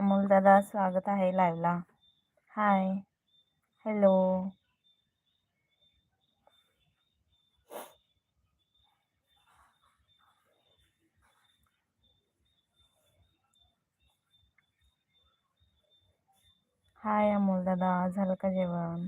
अमोल दादा स्वागत आहे लाईव्हला हाय हॅलो हाय अमोल दादा झालं का जेवण?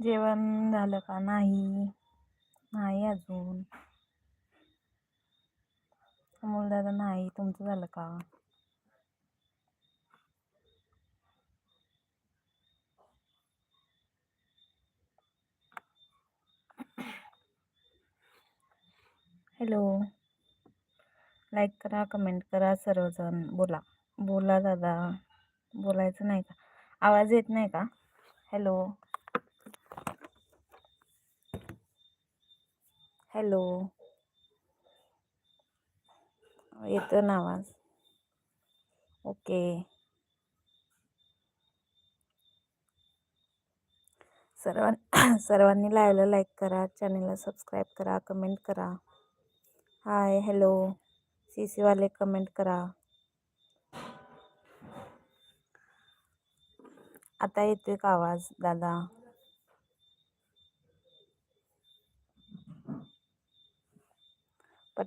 जेवण झालं का? नाही. नाही अजून. अमोल दादा नाही. तुमचं झालं का? हॅलो. लाईक करा कमेंट करा सर्वजण. बोला. बोला दादा. बोलायचं नाही का? आवाज येत नाही का? हॅलो. हॅलो. येतो ना आवाज? ओके. सर्वां सर्वांनी लाईव्हला लाईक करा चॅनलला सबस्क्राईब करा कमेंट करा. हाय हॅलो सी सीवाले कमेंट करा. आता येतोय का आवाज दादा?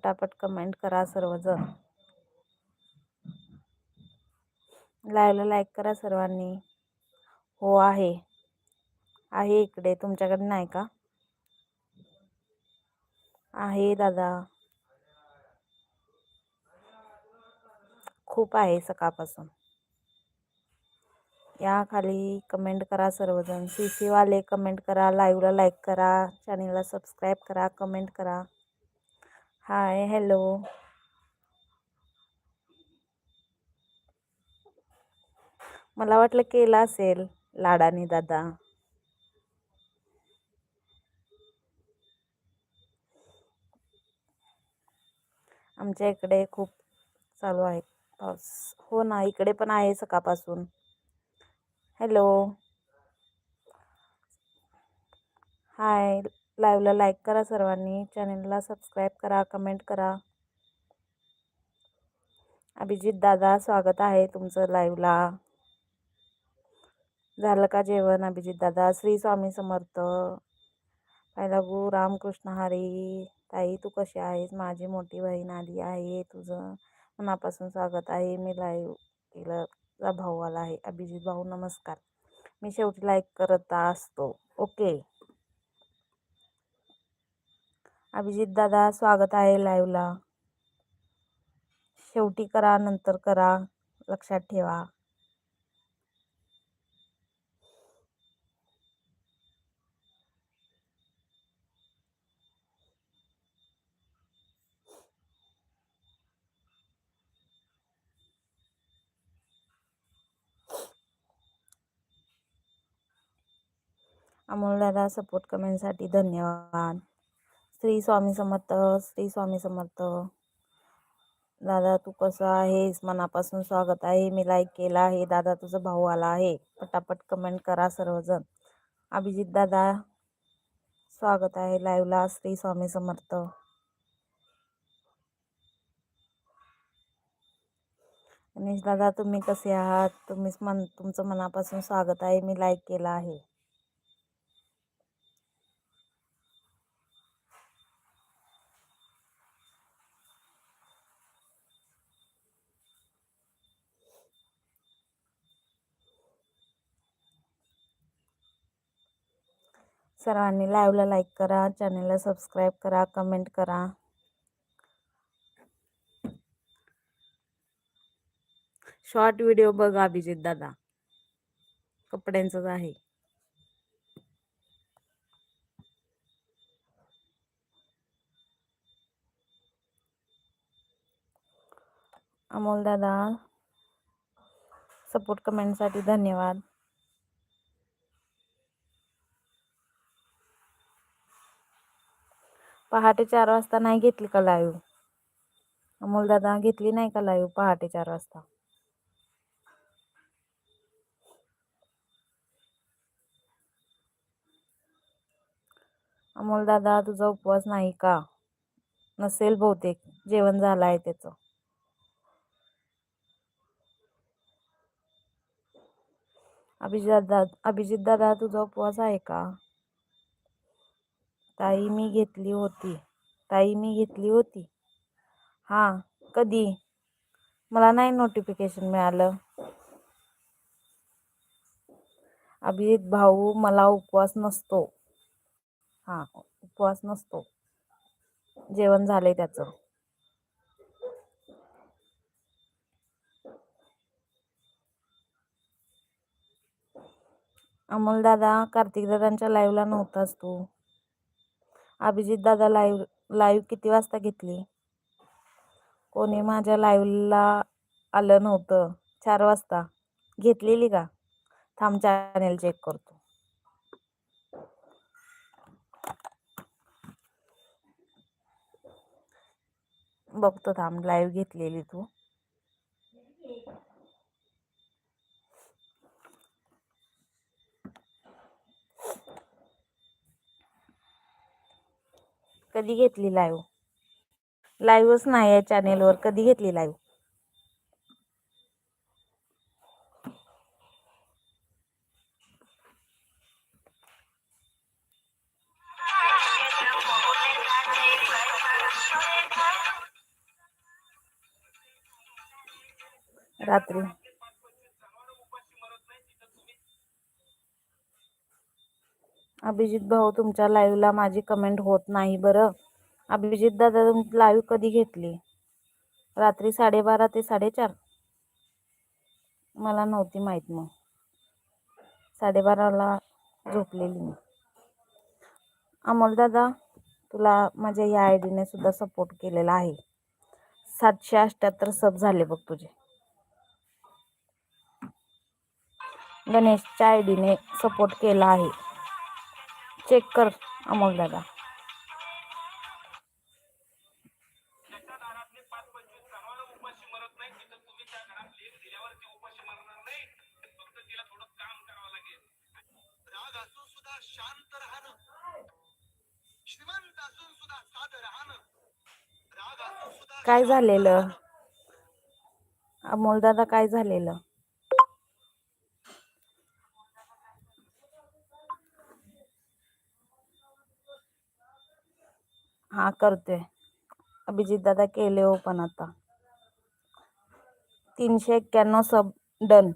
पटापट कमेंट करा सर्वजण. लाईव्हला लाईक करा सर्वांनी. हो आहे. आहे इकडे. तुमच्याकडे नाही का? आहे दादा. खूप आहे सकाळपासून. या खाली कमेंट करा सर्वजण. सी सीवाले कमेंट करा. लाईव्हला लाईक करा. चॅनलला सबस्क्राईब करा. कमेंट करा. Hi hello. मला वाटलं केला असेल लाडानी दादा. आमच्या इकडे खूप चालू आहे पाऊस. हो ना इकडे पण आहे सकाळपासून. हॅलो. हाय. लाईव्हला लाईक करा सर्वांनी. चॅनलला सबस्क्राईब करा कमेंट करा. अभिजित दादा स्वागत आहे तुमचं लाईव्हला. झालं का जेवण अभिजित दादा? श्री स्वामी समर्थ. पहिला गु रामकृष्ण हरी. ताई तू कशी आहेस? माझी मोठी बहीण आली आहे तुझं. मनापासून स्वागत आहे. मी लाईव्ह केलं भाऊ आला आहे. अभिजित भाऊ नमस्कार. मी शेवटी लाईक करत असतो. ओके. अभिजित दादा स्वागत आहे लाईव्हला शेवटी करा नंतर करा. लक्षात ठेवा. अमोल दादा सपोर्ट कमेंटसाठी धन्यवाद. श्री स्वामी समर्थ श्री स्वामी समर्थ. दादा तू कसं आहेस? मनापासून स्वागत आहे. मी लाईक केला आहे. दादा तुझा भाऊ आला आहे. पटापट कमेंट करा सर्वजण. अभिजित दादा स्वागत आहे लाईव्हला श्री स्वामी समर्थ. गणेश दादा तुम्ही कसे आहात? तुम्हीच मन तुमचं मनापासून स्वागत आहे. मी लाईक केलं आहे. सर्वांनी लाईव्हला लाईक करा चॅनलला सबस्क्राईब करा कमेंट करा. शॉर्ट व्हिडिओ बघा अभिजित दादा. कपड्यांचंच आहे. अमोल दादा सपोर्ट कमेंटसाठी धन्यवाद. पहाटे चार वाजता नाही घेतली का लाईव्ह अमोल दादा घेतली नाही का लाईव्ह पहाटे चार वाजता? अमोल दादा तुझा उपवास नाही का? नसेल बहुतेक. जेवण झालं आहे त्याचं. अभिजित दादा अभिजित दादा तुझा उपवास आहे का? ताई मी घेतली होती. ताई मी घेतली होती. हां कधी? मला नाही नोटिफिकेशन मिळालं. अभिजित भाऊ मला उपवास नसतो. हां उपवास नसतो. जेवण झालंय त्याचं. अमोल दादा कार्तिक दादांच्या लाईव्हला नव्हतास तू. अभिजित दादा लाईव्ह लाईव्ह किती वाजता घेतली? कोणी माझ्या लाईव्हला आलं नव्हतं. चार वाजता. घेतलेली का? थांब चॅनेल चेक करतो. बघतो थांब लाईव्ह घेतलेली तू. कधी घेतली लाईव्ह लाईव्हच नाही या चॅनेलवर कधी घेतली लाईव्ह रात्री. अभिजित भाऊ तुमच्या लाईव्हला माझी कमेंट होत नाही बरं. अभिजित दादा तुम लाईव्ह कधी घेतली? रात्री साडेबारा ते साडेचार? मला नव्हती माहीत मग. साडेबाराला झोपलेली मी. अमोल दादा तुला माझ्या या आय डीने सुद्धा सपोर्ट केलेला आहे. सातशे अठ्ठ्याहत्तर सब झाले बघ तुझे. गणेशच्या आय डीने सपोर्ट केला आहे. चेक कर अमोल दादा. शांत राहणं श्रीमंत असून सुद्धा साध राहणं राग असून सुद्धा काय झालेलं? अमोल दादा काय झालेलं? हा करतोय. अभिजित दादा केले हो पण आता. तीनशे एक्क्याण्णव सब डन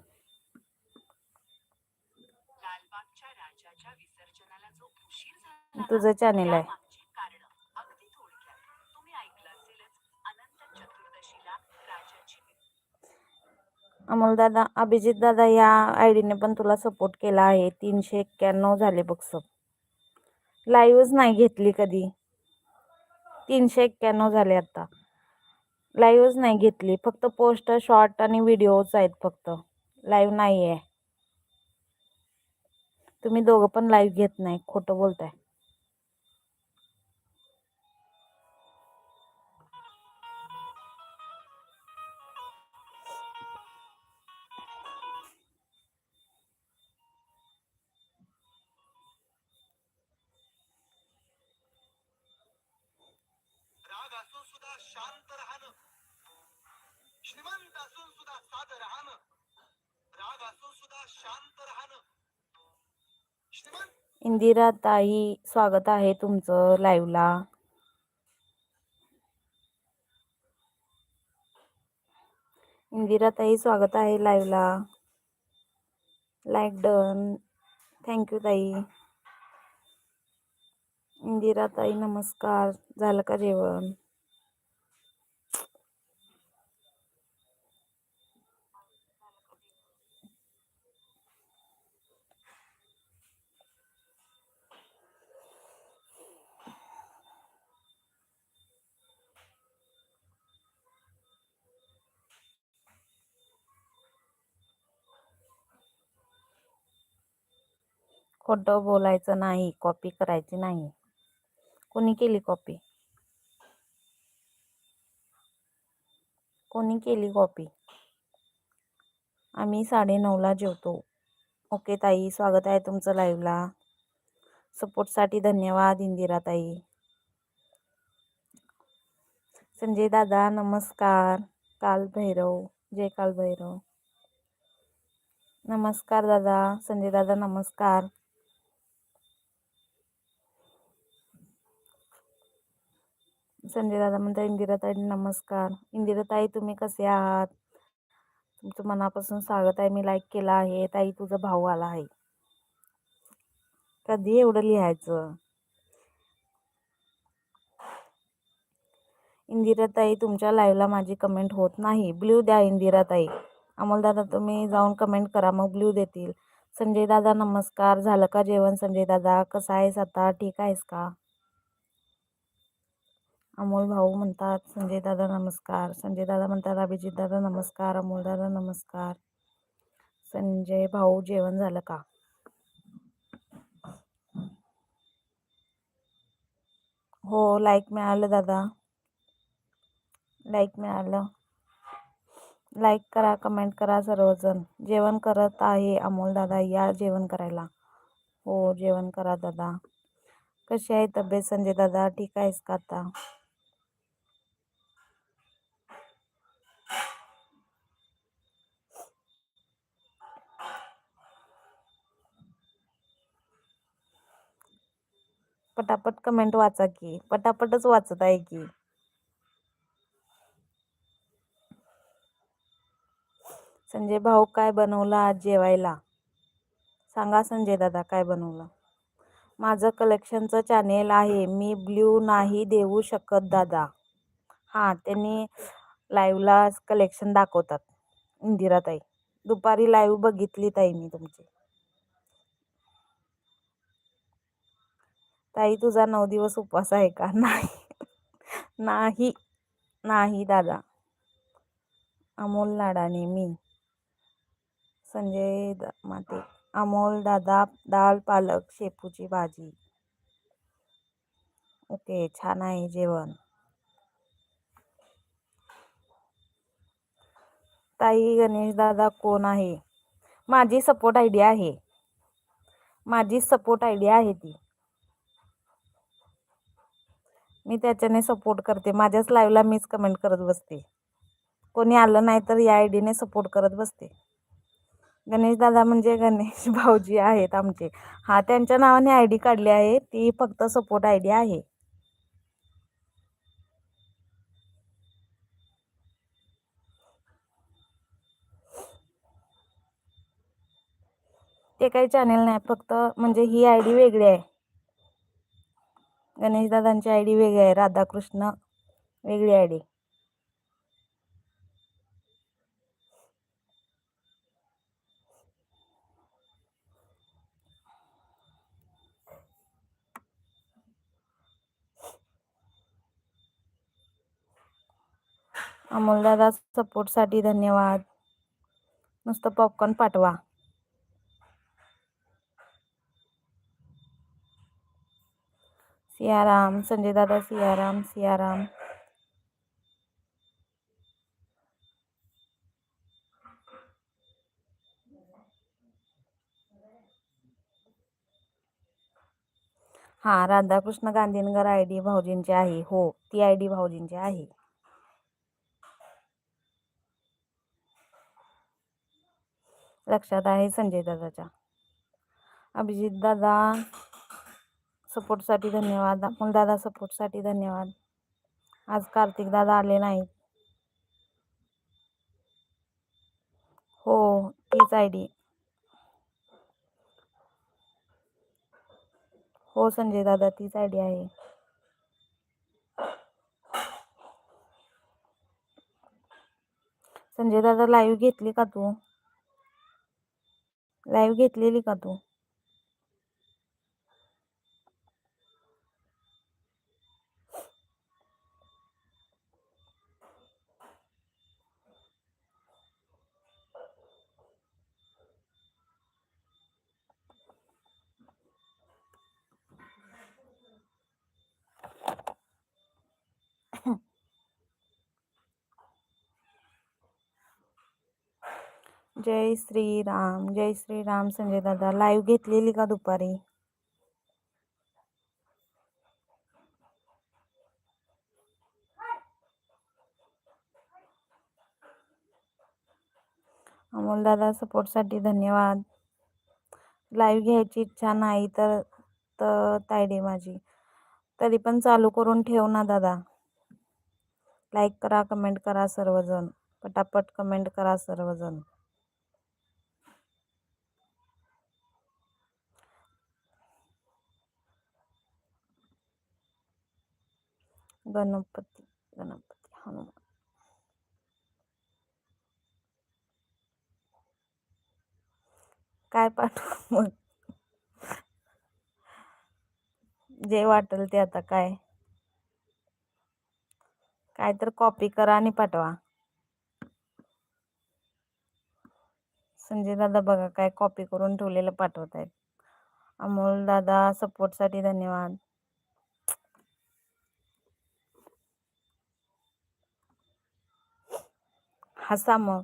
तुझं चॅनेल आहे. अमोल दादा अभिजित दादा या आय डीने पण तुला सपोर्ट केला आहे. तीनशे एक्क्याण्णव झाले बघ सब लाईव्हच नाही घेतली कधी. तीनशे एक्क्याण्णव झाले आता. लाईव्हच नाही घेतली. फक्त पोस्ट शॉर्ट आणि व्हिडिओज आहेत फक्त. लाईव्ह नाही आहे तुम्ही दोघं पण लाईव्ह घेत नाही. खोटं बोलताय. शांत राहणं. श्रीमंत असून सुद्धा साध राहणं. राग असून सुद्धा शांत राहणं. श्रीमंत इंदिरा ताई स्वागत आहे तुमचं लाईव्हला इंदिरा ताई स्वागत आहे लाईव्हला लाईक डन थँक्यू ताई. इंदिरा ताई नमस्कार. झालं का जेवण? खोटं बोलायचं नाही कॉपी करायची नाही. कोणी केली कॉपी कोणी केली कॉपी आम्ही साडेनऊला जेवतो. ओके ताई स्वागत आहे तुमचं लाईव्हला सपोर्टसाठी धन्यवाद इंदिरा ताई. संजय दादा नमस्कार. काल भैरव जय काल भैरव. नमस्कार दादा संजय दादा नमस्कार. संजय दादा म्हणता इंदिराताई नमस्कार. इंदिराताई तुम्ही कसे आहात? तुमचं मनापासून स्वागत आहे. मी लाईक केला आहे. ताई तुझा भाऊ आला आहे. कधी एवढं लिहायचं? इंदिराताई तुमच्या लाईव्हला माझी कमेंट होत नाही. ब्ल्यू द्या इंदिराताई. अमोलदादा तुम्ही जाऊन कमेंट करा. मग ब्ल्यू देतील. संजय दादा नमस्कार. झालं का जेवण? संजय दादा कसं आहेस आता ठीक आहेस का? अमोल भाऊ म्हणतात संजय दादा नमस्कार. संजय दादा म्हणतात अभिजित दादा नमस्कार अमोल दादा नमस्कार. संजय भाऊ जेवण झालं का? हो लाईक मिळालं दादा. लाईक मिळालं. लाईक करा कमेंट करा सर्वजण. जेवण करत आहे अमोल दादा या जेवण करायला. हो जेवण करा दादा. कशी आहे तब्येत संजय दादा? ठीक आहेस का आता? पटापट कमेंट वाचा की. पटापटच वाचत आहे की. संजय भाऊ काय बनवला आज जेवायला? सांगा संजय दादा काय बनवलं? माझं कलेक्शनचं चॅनेल आहे. मी ब्ल्यू नाही देऊ शकत दादा. हां त्यांनी लाईव्हला कलेक्शन दाखवतात. इंदिराताई. दुपारी लाईव्ह बघितली ताई मी तुमची. ताई तुझा नऊ दिवस उपवास आहे का? नाही. नाही. नाही दादा. अमोल लाडाने मी. संजय माते. अमोल दादा डाळ पालक शेपूची भाजी. ओके छान आहे जेवण. ताई गणेश दादा कोण आहे? माझी सपोर्ट आय डी आहे. माझी सपोर्ट आय डी आहे ती. मी त्याच्याने सपोर्ट करते. माझ्याच लाईव्हला मीच कमेंट करत बसते. कोणी आलं नाही तर या आय डीने सपोर्ट करत बसते. गणेश दादा म्हणजे गणेश भाऊजी आहेत आमचे. हा त्यांच्या नावाने आय डी काढली आहे. ती फक्त सपोर्ट आय डी आहे. ते काही चॅनेल नाही फक्त म्हणजे ही आय डी वेगळी आहे. गणेश दादांची आय डी वेगळी आहे राधाकृष्ण वेगळी आय डी. अमोलदादा सपोर्टसाठी धन्यवाद. नुसतं पॉपकॉर्न पाठवा. सियाराम संजयदादा सियाराम सियाराम. हां राधाकृष्ण गांधीनगर आय डी भाऊजींची आहे. हो ती आय डी भाऊजींची आहे. लक्षात आहे संजय दादाच्या. अभिजित दादा सपोर्टसाठी धन्यवाद. अमोल दादा सपोर्टसाठी धन्यवाद. आज कार्तिक दादा आले नाहीत. हो तीच आय डी. हो संजय दादा तीच आय डी आहे. संजय दादा लाईव्ह घेतली का तू? लाईव्ह घेतलेली का तू? जय श्रीराम जय श्रीराम संजय दादा. लाईव्ह घेतलेली का दुपारी? अमोल दादा सपोर्टसाठी धन्यवाद. लाईव्ह घ्यायची इच्छा नाही तर तर तायडे माझी. तरी पण चालू करून ठेव ना दादा. लाईक करा कमेंट करा सर्वजण. पटापट कमेंट करा सर्वजण. गणपती गणपती हनुमान. काय पाठवू मग? जे वाटेल ते आता काय? काय तर कॉपी करा आणि पाठवा. संजय दादा बघा काय कॉपी करून ठेवलेलं पाठवत आहेत अमोल दादा सपोर्टसाठी धन्यवाद. हसा मग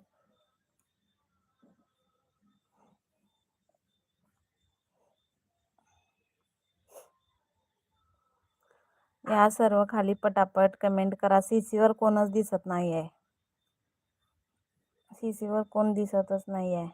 या सर्व खाली पटापट कमेंट करा. सीसीवर कोणच दिसत नाही आहे सीसीवर कोण दिसतच नाही आहे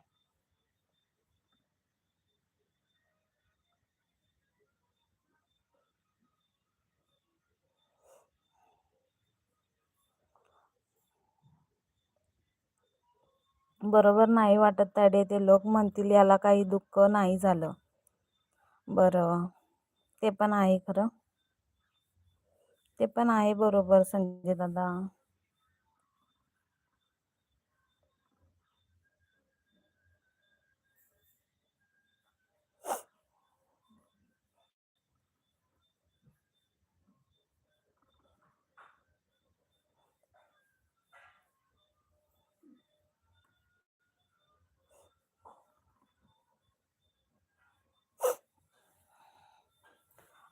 बरोबर नाही वाटत ताडे ते लोक म्हणतील याला काही दुःख नाही झालं. बरं ते पण आहे खरं. ते पण आहे बरोबर संजय दादा.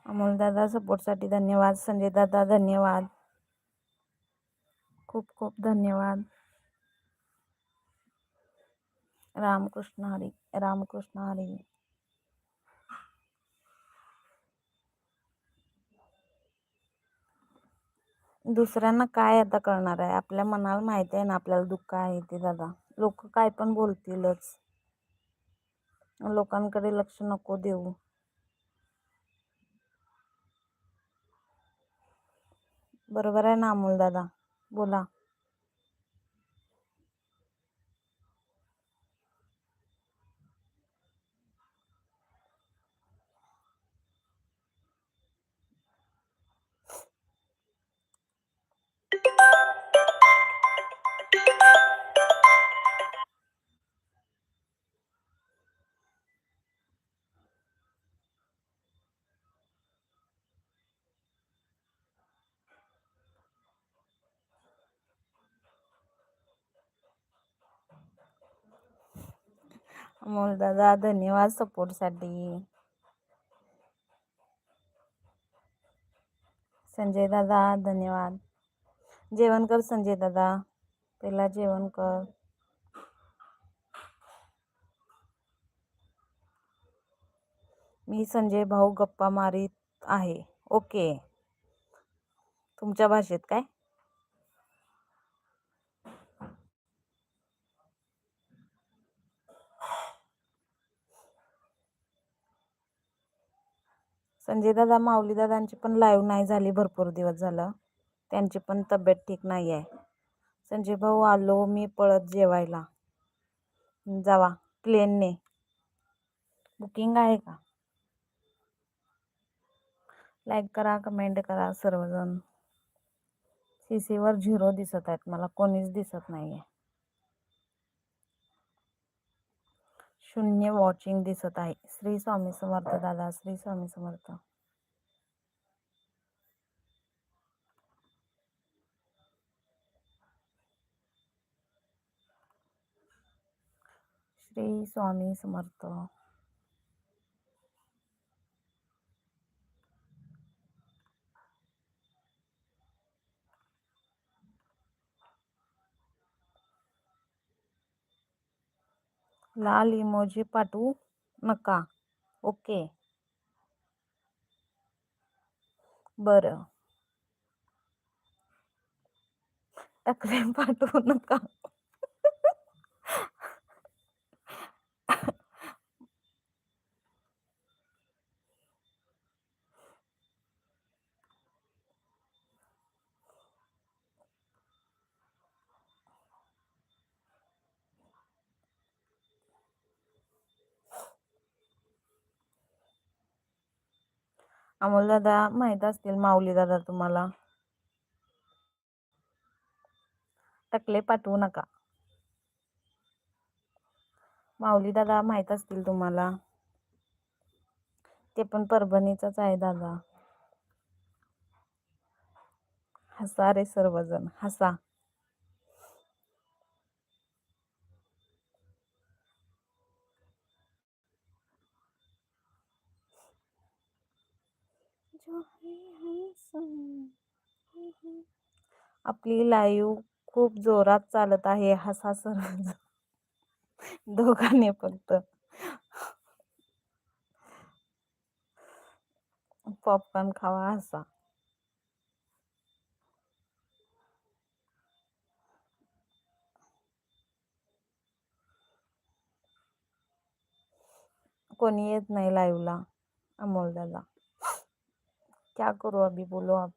अमोल दादा सपोर्टसाठी धन्यवाद. संजय दादा धन्यवाद. खूप खूप धन्यवाद. रामकृष्ण हरी रामकृष्ण हरी. दुसऱ्यांना काय आता कळणार आहे? आपल्या मनाला माहिती आहे ना आपल्याला दुःख आहे ते दादा. लोक काय पण बोलतीलच. लोकांकडे लक्ष नको देऊ. बरोबर आहे ना अमोल दादा? बोला. अमोल दादा धन्यवाद सपोर्टसाठी. संजय दादा धन्यवाद. जेवण कर संजय दादा. पहिला जेवण कर. मी संजय भाऊ गप्पा मारीत आहे. ओके. तुमच्या भाषेत काय? संजय दादा माऊली दादांची पण लाईव्ह नाही झाली भरपूर दिवस झालं. त्यांची पण तब्येत ठीक नाही आहे. संजय भाऊ आलो मी पळत जेवायला. जावा प्लेनने बुकिंग आहे का? लाईक करा कमेंट करा सर्वजण. सी सीवर झिरो दिसत आहेत मला कोणीच दिसत नाही आहे शून्य वॉचिंग दिसत आहे. श्री स्वामी समर्थ दादा. श्री स्वामी समर्थ. श्री स्वामी समर्थ. लाल इमोजी पाठवू नका. ओके. बरं. टकले पाठवू नका. अमोल दादा माहीत असतील माऊली दादा तुम्हाला. टकले पाठवू नका. माऊली दादा माहीत असतील तुम्हाला. ते पण परभणीचाच आहे दादा. हसा रे सर्वजण हसा जो है हम संग. आपली लाईव्ह खूप जोरात चालत आहे हसा सर दोघांनी फक्त. पॉपकॉर्न खावा हसा कोणी येत नाही लाईव्हला अमोल दादा क्या करू अभी बोलो आप?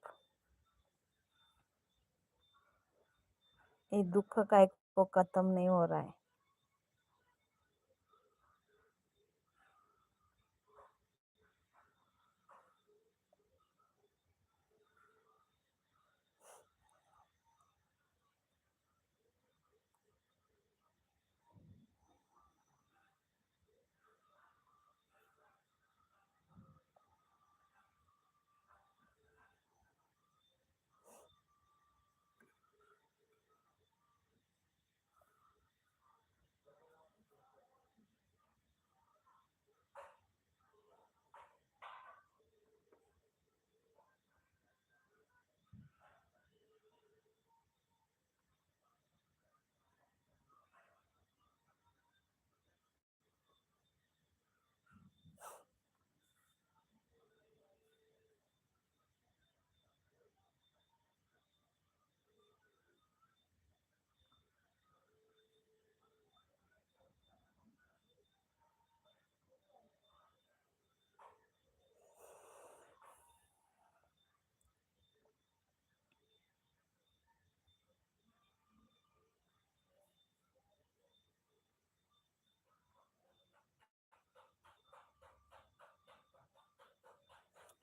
ये दुख का एक को खत्म नहीं हो रहा है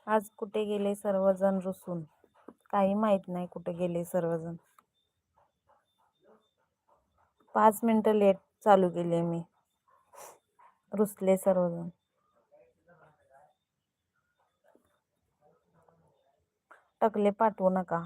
आज कुठे गेले सर्वजण रुसून? काही माहीत नाही कुठे गेले सर्वजण. पाच मिनटं लेट चालू केले मी. रुसले सर्वजण. टकले पाठवू नका.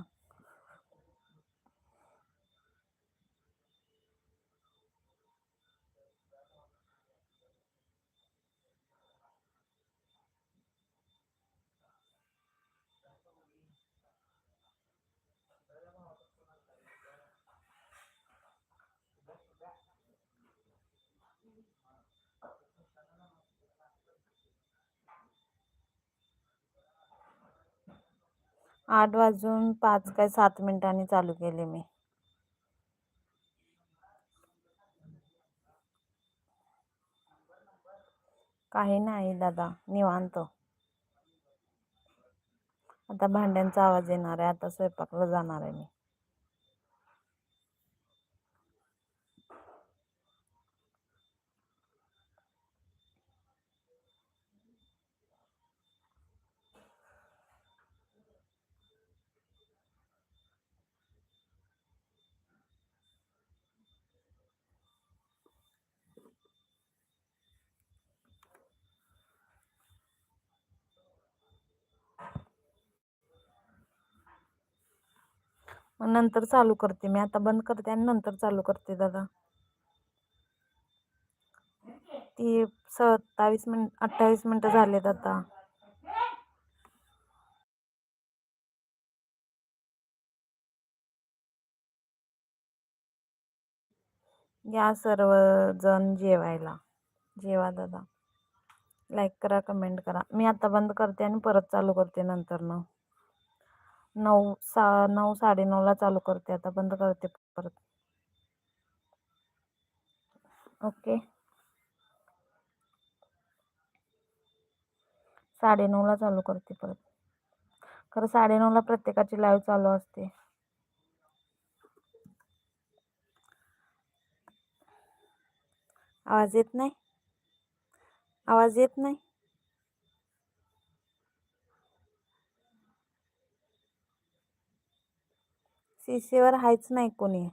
आठ वाजून पाच काय सात मिनिटांनी चालू केले मी. काही नाही दादा निवांत. आता भांड्यांचा आवाज येणार आहे आता स्वयंपाकला जाणार आहे मी. मग नंतर चालू करते मी. आता बंद करते आणि नंतर चालू करते दादा. ती सत्तावीस मिनिट अठ्ठावीस मिनटं झालेत आता. या सर्वजण जेवायला. जेवा दादा. लाईक करा कमेंट करा. मी आता बंद करते आणि परत चालू करते नंतर न नऊ सा नऊ साडेनऊला चालू करते आता बंद करते परत. ओके. साडेनऊला चालू करते परत. खरं साडेनऊला प्रत्येकाची लाईव्ह चालू असते. आवाज येत नाही? आवाज येत नाही? सीसीवर आहेच नाही कोणी.